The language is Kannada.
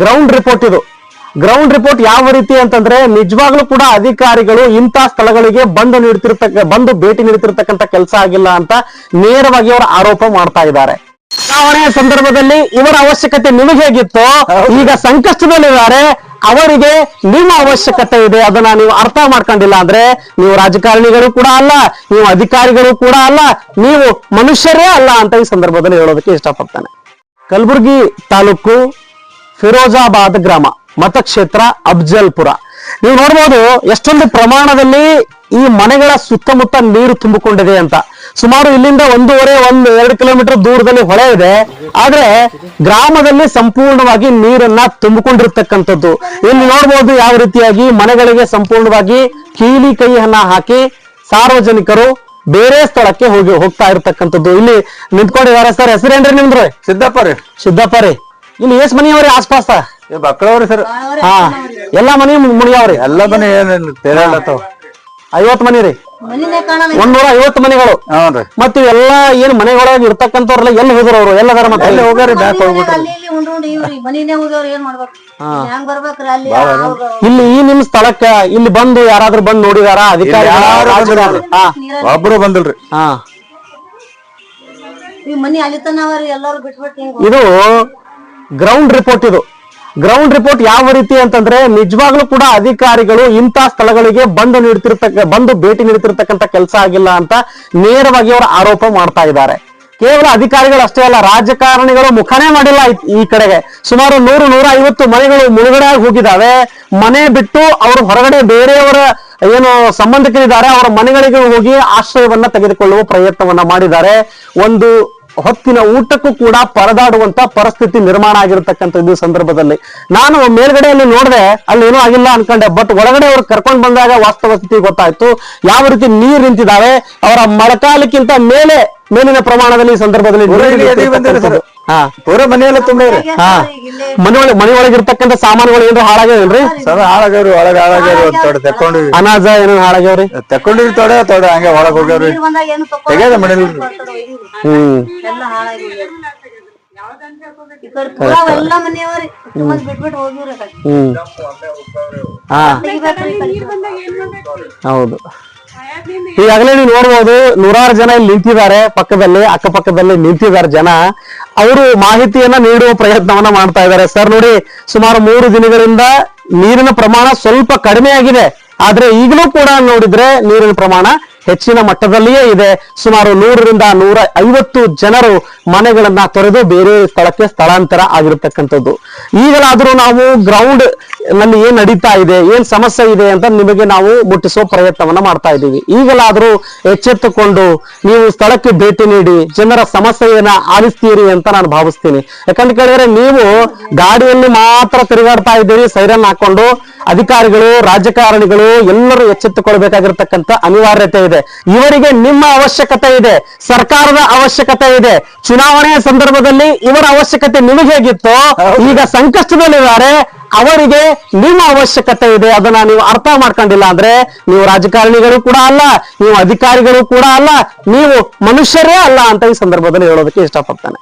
ಗ್ರೌಂಡ್ ರಿಪೋರ್ಟ್ ಇದು. ಗ್ರೌಂಡ್ ರಿಪೋರ್ಟ್ ಯಾವ ರೀತಿ ಅಂತಂದ್ರೆ ನಿಜವಾಗ್ಲೂ ಕೂಡ ಅಧಿಕಾರಿಗಳು ಇಂಥ ಸ್ಥಳಗಳಿಗೆ ಬಂದು ನೀಡ್ತಿರ್ತಕ್ಕ ಬಂದು ಭೇಟಿ ನೀಡ್ತಿರ್ತಕ್ಕಂಥ ಕೆಲಸ ಆಗಿಲ್ಲ ಅಂತ ನೇರವಾಗಿ ಅವರು ಆರೋಪ ಮಾಡ್ತಾ ಇದ್ದಾರೆ. ಚುನಾವಣೆಯ ಸಂದರ್ಭದಲ್ಲಿ ಇವರ ಅವಶ್ಯಕತೆ ನಿಮಗೆ ಹೇಗಿತ್ತು ಈಗ ಸಂಕಷ್ಟದಲ್ಲಿದ್ದಾರೆ ಅವರಿಗೆ ನಿಮ್ಮ ಅವಶ್ಯಕತೆ ಇದೆ ಅದನ್ನ ನೀವು ಅರ್ಥ ಮಾಡ್ಕೊಂಡಿಲ್ಲ ಅಂದ್ರೆ ನೀವು ರಾಜಕಾರಣಿಗಳು ಕೂಡ ಅಲ್ಲ ನೀವು ಅಧಿಕಾರಿಗಳು ಕೂಡ ಅಲ್ಲ ನೀವು ಮನುಷ್ಯರೇ ಅಲ್ಲ ಅಂತ ಈ ಸಂದರ್ಭದಲ್ಲಿ ಹೇಳೋದಕ್ಕೆ ಇಷ್ಟಪಡ್ತಾನೆ. ಕಲಬುರಗಿ ತಾಲೂಕು ಫಿರೋಜಾಬಾದ್ ಗ್ರಾಮ, ಮತಕ್ಷೇತ್ರ ಅಫ್ಜಲ್ಪುರ. ನೀವು ನೋಡ್ಬೋದು ಎಷ್ಟೊಂದು ಪ್ರಮಾಣದಲ್ಲಿ ಈ ಮನೆಗಳ ಸುತ್ತಮುತ್ತ ನೀರು ತುಂಬಿಕೊಂಡಿದೆ ಅಂತ. ಸುಮಾರು ಇಲ್ಲಿಂದ ಒಂದೂವರೆ, ಒಂದು, ಎರಡು ಕಿಲೋಮೀಟರ್ ದೂರದಲ್ಲಿ ಹೊಳೆ ಇದೆ. ಆದ್ರೆ ಗ್ರಾಮದಲ್ಲಿ ಸಂಪೂರ್ಣವಾಗಿ ನೀರನ್ನ ತುಂಬಿಕೊಂಡಿರ್ತಕ್ಕಂಥದ್ದು. ಇಲ್ಲಿ ನೋಡ್ಬೋದು ಯಾವ ರೀತಿಯಾಗಿ ಮನೆಗಳಿಗೆ ಸಂಪೂರ್ಣವಾಗಿ ಕೀಲಿ ಕೈಯನ್ನ ಹಾಕಿ ಸಾರ್ವಜನಿಕರು ಬೇರೆ ಸ್ಥಳಕ್ಕೆ ಹೋಗಿ ಹೋಗ್ತಾ ಇರ್ತಕ್ಕಂಥದ್ದು. ಇಲ್ಲಿ ನಿಂತ್ಕೊಂಡಿದ್ದಾರೆ ಸರ್. ಹೆಸರೇನ್ರಿ ನಿಮ್ದು ಸಿದ್ದಪ್ಪ ರೀ. ಸಿದ್ದಪ್ಪ ರೀ. ಇಲ್ಲಿ ಎಷ್ಟ್ ಮನೆಯವ್ರಿ ಆಸ್ಪಾಸ? ಏ ಮಕ್ಕಳವ್ರಿ ಸರ್. ಹಾ. ಎಲ್ಲಾ ಮನಿ ಮುಡಿಯವ್ರಿ ಎಲ್ಲ ಮನೆ ಏನಿಲ್ಲ ತೇರಾಡ್ಲತ್ತಾವ ಐವತ್ ಮನಿ ರೀ. ಒಂದೂರ ಐವತ್ತು ಮನೆಗಳು. ಹೌದ್ರಿ ಮತ್ತೆ ಎಲ್ಲಾ ಏನ್ ಮನೆಗಳಾಗ ಇರ್ತಕ್ಕಂಥವ್ರಲ್ಲ ಎಲ್ಲಿ ಹೋದ್ರ ಅವ್ರು? ಎಲ್ಲದಾರ ಮತ್ತೆ? ಎಲ್ಲಿ ಹೋಗ್ಯಾರಿ ಬ್ಯಾಕ್ ಹೋಗ್ಬಿಟ್ರಿ. ಇಲ್ಲಿ ಉಂಡು ಉಂಡು ಇವ್ರಿ ಮನಿನೇ ಹೋಗ್ಯವ್ರ ಏನ್ ಮಾಡ್ಬೇಕು? ಹೆಂಗ್ ಅಲ್ಲಿ? ಇಲ್ಲಿ ಈ ನಿಮ್ ಸ್ಥಳಕ್ಕ ಇಲ್ಲಿ ಬಂದು ಯಾರಾದ್ರೂ ಬಂದು ನೋಡಿದಾರ? ಅಧಿಕಾರಿ ಒಬ್ರು ಬಂದಿಲ್ರಿ. ಹಾ. ಈ ಮನಿ ಅಲ್ಲಿ ತನ ಎಲ್ಲಾರು ಬಿಟ್ಬಿಟ್ಟು ಇದು ಗ್ರೌಂಡ್ ರಿಪೋರ್ಟ್ ಇದು. ಗ್ರೌಂಡ್ ರಿಪೋರ್ಟ್ ಯಾವ ರೀತಿ ಅಂತಂದ್ರೆ ನಿಜವಾಗ್ಲೂ ಕೂಡ ಅಧಿಕಾರಿಗಳು ಇಂಥ ಸ್ಥಳಗಳಿಗೆ ಬಂದು ನೀಡ್ತಿರ್ತಕ್ಕ, ಬಂದು ಭೇಟಿ ನೀಡ್ತಿರ್ತಕ್ಕಂಥ ಕೆಲಸ ಆಗಿಲ್ಲ ಅಂತ ನೇರವಾಗಿ ಅವರು ಆರೋಪ ಮಾಡ್ತಾ ಇದ್ದಾರೆ. ಕೇವಲ ಅಧಿಕಾರಿಗಳು ಅಷ್ಟೇ ಅಲ್ಲ, ರಾಜಕಾರಣಿಗಳು ಮುಖನೇ ಮಾಡಿಲ್ಲ ಈ- ಕಡೆಗೆ. ಸುಮಾರು ನೂರು ನೂರ ಐವತ್ತು ಮನೆಗಳು ಮುಳುಗಡೆ ಹೋಗಿದ್ದಾವೆ. ಮನೆ ಬಿಟ್ಟು ಅವರು ಹೊರಗಡೆ ಬೇರೆಯವರ ಏನು ಸಂಬಂಧಿಕರಿದ್ದಾರೆ, ಅವರ ಮನೆಗಳಿಗೆ ಹೋಗಿ ಆಶ್ರಯವನ್ನ ತೆಗೆದುಕೊಳ್ಳುವ ಪ್ರಯತ್ನವನ್ನ ಮಾಡಿದ್ದಾರೆ. ಒಂದು ಹೊತ್ತಿನ ಊಟಕ್ಕೂ ಕೂಡ ಪರದಾಡುವಂತ ಪರಿಸ್ಥಿತಿ ನಿರ್ಮಾಣ ಆಗಿರತಕ್ಕಂಥದ್ದು ಸಂದರ್ಭದಲ್ಲಿ. ನಾನು ಮೇಲ್ಗಡೆಯಲ್ಲಿ ನೋಡಿದೆ ಅಲ್ಲಿ ಏನೂ ಆಗಿಲ್ಲ ಅನ್ಕೊಂಡೆ ಬಟ್ ಒಳಗಡೆ ಅವ್ರು ಕರ್ಕೊಂಡು ಬಂದಾಗ ವಾಸ್ತವ ಸ್ಥಿತಿ ಗೊತ್ತಾಯ್ತು. ಯಾವ ರೀತಿ ನೀರು ನಿಂತಿದ್ದಾವೆ ಅವರ ಮಳೆಕಾಲಕ್ಕಿಂತ ಮೇಲೆ ಮೇಲಿನ ಪ್ರಮಾಣದಲ್ಲಿ ಈ ಸಂದರ್ಭದಲ್ಲಿ ಹಾ. ಪೂರ ಮನೆಯೆಲ್ಲ ತುಂಬೇರಿ ಹಾ. ಇಲ್ಲೇ ಮನೆ ಒಳಗೆ ಮನೆ ಒಳಗೆ ಇರ್ತಕ್ಕಂಥ ಸಾಮಾನುಗಳು ಏನ್ರ ಹಾಳಾಗ್ಯಾವೇನ್ರಿ? ಸದ ಹಾಳಾಗ್ಯಾವ್ರಿ ಒಳಗ ಹಾಳಾಗ್ಯಾವ್ರಿ ಒಂದ್ ತೊಡೆ ಅನಾಜ ಏನೋ ಹಾಳಾಗ್ಯಾವ್ರಿ? ತೆಕ್ಕೊಂಡಿವಿ ತೊಡೆ ತೊಡೆ ಹಂಗೆ ಒಳಗ್ ಹೋಗ್ಯಾವ್ರಿ. ನೀರ್ ಬಂದಾಗ ಏನು ತೆಗ್ಯಾದ ಮನೇಲಿ. ಹ್ಮ್. ಹ್ಮ್. ಹಾ. ಹೌದು. ಈಗಾಗಲೇ ನೀವು ನೋಡ್ಬೋದು ನೂರಾರು ಜನ ಇಲ್ಲಿ ನಿಂತಿದ್ದಾರೆ. ಪಕ್ಕದಲ್ಲಿ, ಅಕ್ಕಪಕ್ಕದಲ್ಲಿ ನಿಂತಿದ್ದಾರೆ ಜನ. ಅವರು ಮಾಹಿತಿಯನ್ನ ನೀಡುವ ಪ್ರಯತ್ನವನ್ನ ಮಾಡ್ತಾ ಇದ್ದಾರೆ. ಸರ್, ನೋಡಿ, ಸುಮಾರು ಮೂರು ದಿನಗಳಿಂದ ನೀರಿನ ಪ್ರಮಾಣ ಸ್ವಲ್ಪ ಕಡಿಮೆ ಆಗಿದೆ. ಆದ್ರೆ ಈಗಲೂ ಕೂಡ ನೋಡಿದ್ರೆ ನೀರಿನ ಪ್ರಮಾಣ ಹೆಚ್ಚಿನ ಮಟ್ಟದಲ್ಲಿಯೇ ಇದೆ. ಸುಮಾರು ನೂರರಿಂದ ನೂರ ಐವತ್ತು ಜನರು ಮನೆಗಳನ್ನ ತೊರೆದು ಬೇರೆ ಸ್ಥಳಕ್ಕೆ ಸ್ಥಳಾಂತರ ಆಗಿರತಕ್ಕಂಥದ್ದು. ಈಗಲಾದರೂ ನಾವು ಗ್ರೌಂಡ್ ನಲ್ಲಿ ಏನ್ ನಡೀತಾ ಇದೆ ಏನ್ ಸಮಸ್ಯೆ ಇದೆ ಅಂತ ನಿಮಗೆ ನಾವು ಮುಟ್ಟಿಸುವ ಪ್ರಯತ್ನವನ್ನ ಮಾಡ್ತಾ ಇದ್ದೀವಿ. ಈಗಲಾದ್ರೂ ಎಚ್ಚೆತ್ತುಕೊಂಡು ನೀವು ಸ್ಥಳಕ್ಕೆ ಭೇಟಿ ನೀಡಿ ಜನರ ಸಮಸ್ಯೆಯನ್ನ ಆಲಿಸ್ತೀರಿ ಅಂತ ನಾನು ಭಾವಿಸ್ತೀನಿ. ಯಾಕಂತ ಕೇಳಿದ್ರೆ ನೀವು ಗಾಡಿಯಲ್ಲಿ ಮಾತ್ರ ತಿರುಗಾಡ್ತಾ ಇದ್ದೀರಿ ಸೈರನ್ ಹಾಕೊಂಡು ಅಧಿಕಾರಿಗಳು ರಾಜಕಾರಣಿಗಳು ಎಲ್ಲರೂ ಎಚ್ಚೆತ್ತುಕೊಳ್ಬೇಕಾಗಿರ್ತಕ್ಕಂತ ಅನಿವಾರ್ಯತೆ ಇದೆ. ಇವರಿಗೆ ನಿಮ್ಮ ಅವಶ್ಯಕತೆ ಇದೆ ಸರ್ಕಾರದ ಅವಶ್ಯಕತೆ ಇದೆ. ಚುನಾವಣೆಯ ಸಂದರ್ಭದಲ್ಲಿ ಇವರ ಅವಶ್ಯಕತೆ ನಿಮಗೆ ಹೇಗಿತ್ತು ಈಗ ಸಂಕಷ್ಟದಲ್ಲಿದ್ದಾರೆ ಅವರಿಗೆ ನಿಮ್ಮ ಅವಶ್ಯಕತೆ ಇದೆ, ಅದನ್ನ ನೀವು ಅರ್ಥ ಮಾಡ್ಕೊಂಡಿಲ್ಲ ಅಂದ್ರೆ ನೀವು ರಾಜಕಾರಣಿಗಳು ಕೂಡ ಅಲ್ಲ, ನೀವು ಅಧಿಕಾರಿಗಳು ಕೂಡ ಅಲ್ಲ, ನೀವು ಮನುಷ್ಯರೇ ಅಲ್ಲ ಅಂತ ಈ ಸಂದರ್ಭದಲ್ಲಿ ಹೇಳೋದಕ್ಕೆ ಇಷ್ಟಪಡ್ತಾನೆ.